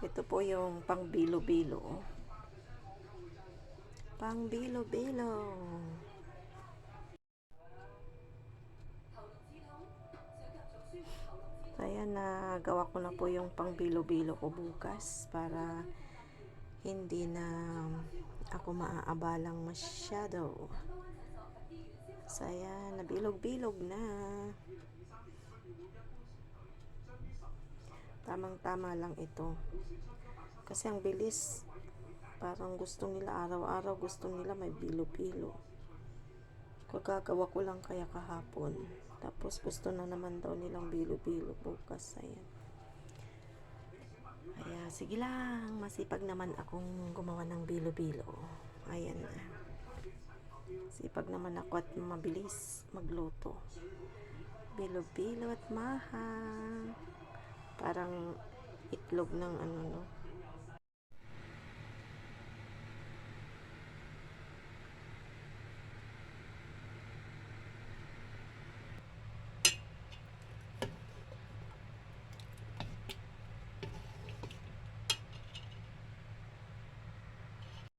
Ito po yung pang bilo-bilo. Pang bilo-bilo. So, ayan, nagawa ko na po yung pang bilo-bilo ko bukas para hindi na ako maaabalang masyado. So, ayan, nabilog-bilog na. Tamang-tama lang ito. Kasi ang bilis, parang gusto nila araw-araw, gusto nila may bilo-bilo. Kagagawa ko lang kaya kahapon. Tapos gusto na naman daw nilang bilo-bilo bukas. Ayan. Kaya sige lang, masipag naman akong gumawa ng bilo-bilo. Ayan na. Sipag naman ako at mabilis magluto. Bilo-bilo at mahang. Parang itlog ng ano no.